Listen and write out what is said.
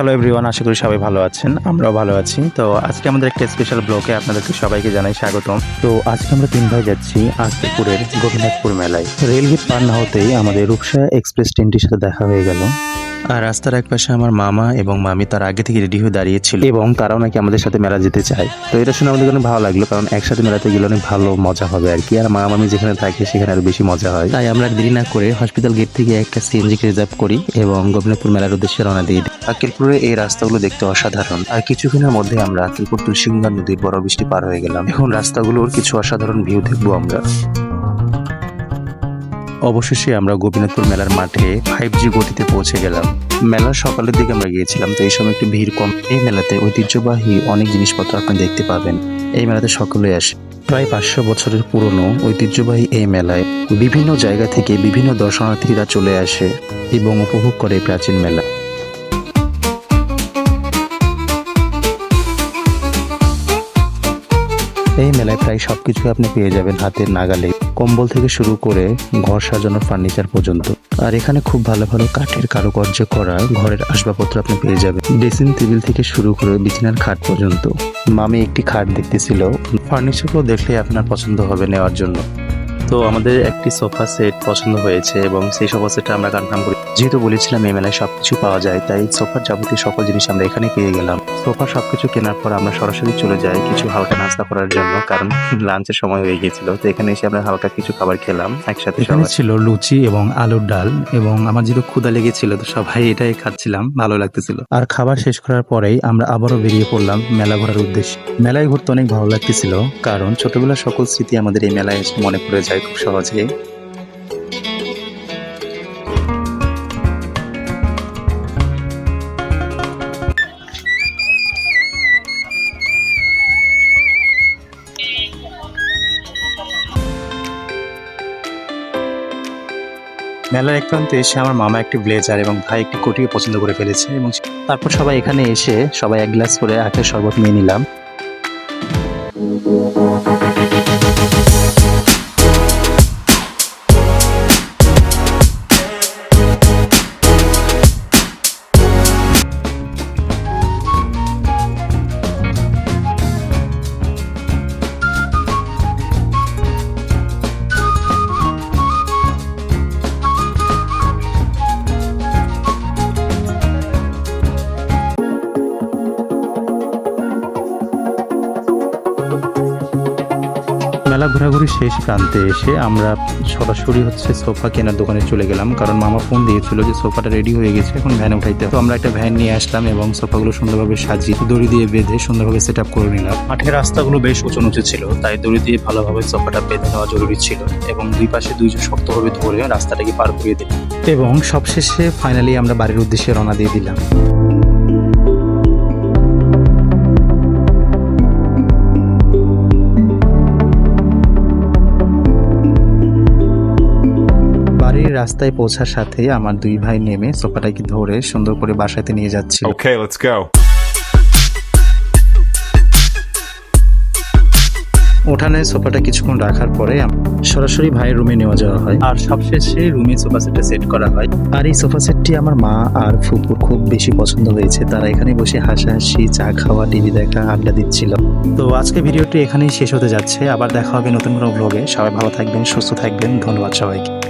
Hello everyone আশা করি সবাই ভালো আছেন, আমরাও ভালো আছি। তো আজকে আমাদের একটা স্পেশাল ব্লগে আপনাদেরকে সবাইকে জানাই স্বাগতম। তো আজকে আমরা তিন ভাই যাচ্ছি আজপুরের গোপীনাথপুর মেলায়। রেলগেট পার না হতেই আমাদের রূপসা এক্সপ্রেস ট্রেনটির সাথে দেখা হয়ে গেল। আর রাস্তার এক পাশে আমার মামা এবং মামি তার আগে থেকে রেডি হয়ে দাঁড়িয়েছিল। এবং তারাও নাকি আমাদের সাথে মেলা যেতে চায়। তো এটা শুনে আমাদের অনেক ভালো লাগল, কারণ একসাথে মেলাতে গেলে অনেক ভালো মজা হবে আর কি। আর মা, মামি যেখানে থাকে সেখানে আরও বেশি মজা হয়। তাই আমরা দেরি না করে হসপিটাল গেট থেকে একটা সিএনজি রিজার্ভ করি এবং গোপীনাথপুর মেলার উদ্দেশ্যে রওনা দিই। আকিলপুরে এই রাস্তাগুলো দেখতে অসাধারণ। আর কিছুক্ষণের মধ্যে আমরা আকিলপুর তুলসীগঙ্গা নদীর বড় বৃষ্টি পার হয়ে গেলাম। এখন রাস্তাগুলোর কিছু অসাধারণ ভিউ দেখব আমরা। অবশেষে আমরা গোপীনাথপুর মেলার মাঠে ফাইভ জি গতিতে পৌঁছে গেলাম। মেলার সকালের দিকে আমরা গিয়েছিলাম, তো এই সময় একটু ভিড় কম। এই মেলাতে ঐতিহ্যবাহী অনেক জিনিসপত্র আপনি দেখতে পাবেন। এই মেলাতে সকলে আসে। প্রায় পাঁচশো বছরের পুরনো ঐতিহ্যবাহী এই মেলায় বিভিন্ন জায়গা থেকে বিভিন্ন দর্শনার্থীরা চলে আসে এবং উপভোগ করে প্রাচীন মেলা। এই মেলায় প্রায় সবকিছু আপনি পেয়ে যাবেন হাতের নাগালে। কম্বল থেকে শুরু করে ঘর সাজানোর ফার্নিচার পর্যন্ত। আর এখানে খুব ভালো ভালো কাঠের কারুকার্য করা ঘরের আসবাবপত্র আপনি পেয়ে যাবেন। ড্রেসিং টেবিল থেকে শুরু করে বিছানার খাট পর্যন্ত। মামি একটি খাট দেখতেছিল। ফার্নিচারগুলো দেখলে আপনার পছন্দ হবে নেওয়ার জন্য। তো আমাদের একটি সোফা সেট পছন্দ হয়েছে এবং সেই সোফা সেটটা আমরা কনফার্ম করি। যেহেতু বলেছিলাম এই মেলায় সবকিছু পাওয়া যায়, তাই সোফার যাবতীয় সকল জিনিস আমরা এখানে পেয়ে গেলাম। সোফা সবকিছু কেনার পর আমরা সরাসরি চলে যাই কিছু হালকা নাস্তা করার জন্য, কারণ লাঞ্চের সময় হয়ে গিয়েছিল। তো এখানে এসে আমরা হালকা কিছু খাবার খেলাম, একসাথে সবাই। ছিল লুচি এবং আলুর ডাল এবং আমার যেহেতু ক্ষুদা লেগেছিল, তো সবাই এটাই খাচ্ছিলাম, ভালো লাগতেছিল। আর খাবার শেষ করার পরেই আমরা আবারও বেরিয়ে পড়লাম মেলা ঘোরার উদ্দেশ্যে। মেলায় ঘুরতে অনেক ভালো লাগতেছিল, কারণ ছোটবেলার সকল স্মৃতি আমাদের এই মেলায় এসে মনে পড়ে যায়। খুব সহজে। মেলার এক প্রান্তে এসে আমার মামা একটি ব্লেজার এবং ভাই একটি কোটিও পছন্দ করে ফেলেছে এবং তারপর সবাই এখানে এসে সবাই এক গ্লাস করে আখের শরবত নিয়ে নিলাম। মেলা ঘোরাঘুরি শেষ প্রান্তে এসে আমরা সরাসরি হচ্ছে সোফা কেনার দোকানে চলে গেলাম, কারণ মামা ফোন দিয়েছিল যে সোফাটা রেডি হয়ে গেছে, এখন ভ্যানে উঠাইতে। তো আমরা একটা ভ্যান নিয়ে আসলাম এবং সোফাগুলো সুন্দরভাবে সাজিয়ে দড়ি দিয়ে বেঁধে সুন্দরভাবে সেট আপ করে নিলাম। মাঠের রাস্তাগুলো বেশ উঁচু উঁচু ছিল, তাই দড়ি দিয়ে ভালোভাবে সোফাটা বেঁধে নেওয়া জরুরি ছিল এবং দুই পাশে দুইজন শক্তভাবে ধরে রাস্তাটাকে পার করিয়ে দিলাম। এবং সবশেষে ফাইনালি আমরা বাড়ির উদ্দেশ্যে রওনা দিয়ে দিলাম। বাড়ির রাস্তায় পৌঁছার সাথে আমার দুই ভাই নেমে সোফাটাকে ধরে সুন্দর করে বাসাতে নিয়ে যাচ্ছিল। Okay, let's go. উঠানে সোফাটা কিছুক্ষণ রাখার পরে আম- সরাসরি ভাইয়ের রুমে নেওয়া যাওয়া হয়। আর সবশেষে রুমে সোফা সেটটা সেট করা হয়। আর এই সোফা সেটটি আমার মা আর ফুপুর খুব বেশি পছন্দ হয়েছে। তারা এখানে বসে হাসাহাসি চা খাওয়া টিভি দেখা আড্ডা দিচ্ছিল। তো আজকে ভিডিওটি এখানেই শেষ হতে যাচ্ছে। আবার দেখা হবে নতুন কোনো ব্লগে সবাই ভালো থাকবেন সুস্থ থাকবেন। ধন্যবাদ সবাইকে।